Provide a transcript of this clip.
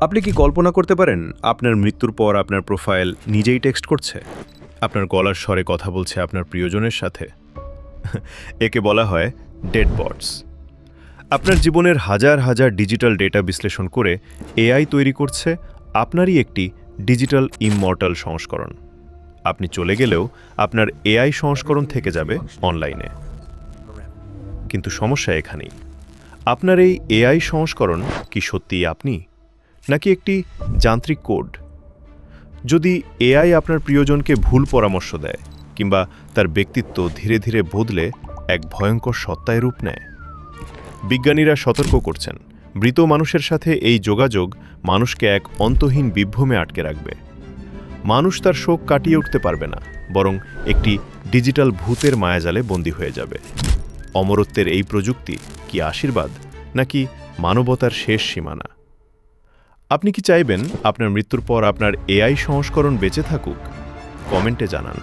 আপনি কি কল্পনা করতে পারেন আপনার মৃত্যুর পর আপনার প্রোফাইল নিজেই টেক্সট করছে? আপনার গলার স্বরে কথা বলছে আপনার প্রিয়জনের সাথে? একে বলা হয় ডেড বটস আপনার জীবনের হাজার হাজার ডিজিটাল ডেটা বিশ্লেষণ করে এআই তৈরি করছে আপনারই একটি ডিজিটাল ইমমর্টাল সংস্করণ। আপনি চলে গেলেও আপনার এআই সংস্করণ থেকে যাবে অনলাইনে। কিন্তু সমস্যা এখানেই। আপনার এই এআই সংস্করণ কি সত্যিই আপনি? নাকি একটি যান্ত্রিক কোড? যদি এআই আপনার প্রিয়জনকে ভুল পরামর্শ দেয় কিংবা তার ব্যক্তিত্ব ধীরে ধীরে বদলে এক ভয়ঙ্কর সত্তায় রূপ নেয়। বিজ্ঞানীরা সতর্ক করছেন, মৃত মানুষের সাথে এই যোগাযোগ মানুষকে এক অন্তহীন বিভ্রমে আটকে রাখবে। মানুষ তার শোক কাটিয়ে উঠতে পারবে না, বরং একটি ডিজিটাল ভূতের মায়াজালে বন্দী হয়ে যাবে। অমরত্বের এই প্রযুক্তি কি আশীর্বাদ নাকি মানবতার শেষ সীমানা? আপনি কি চাইবেন আপনার মৃত্যুর পর আপনার এআই সংস্করণ বেঁচে থাকুক? কমেন্টে জানান।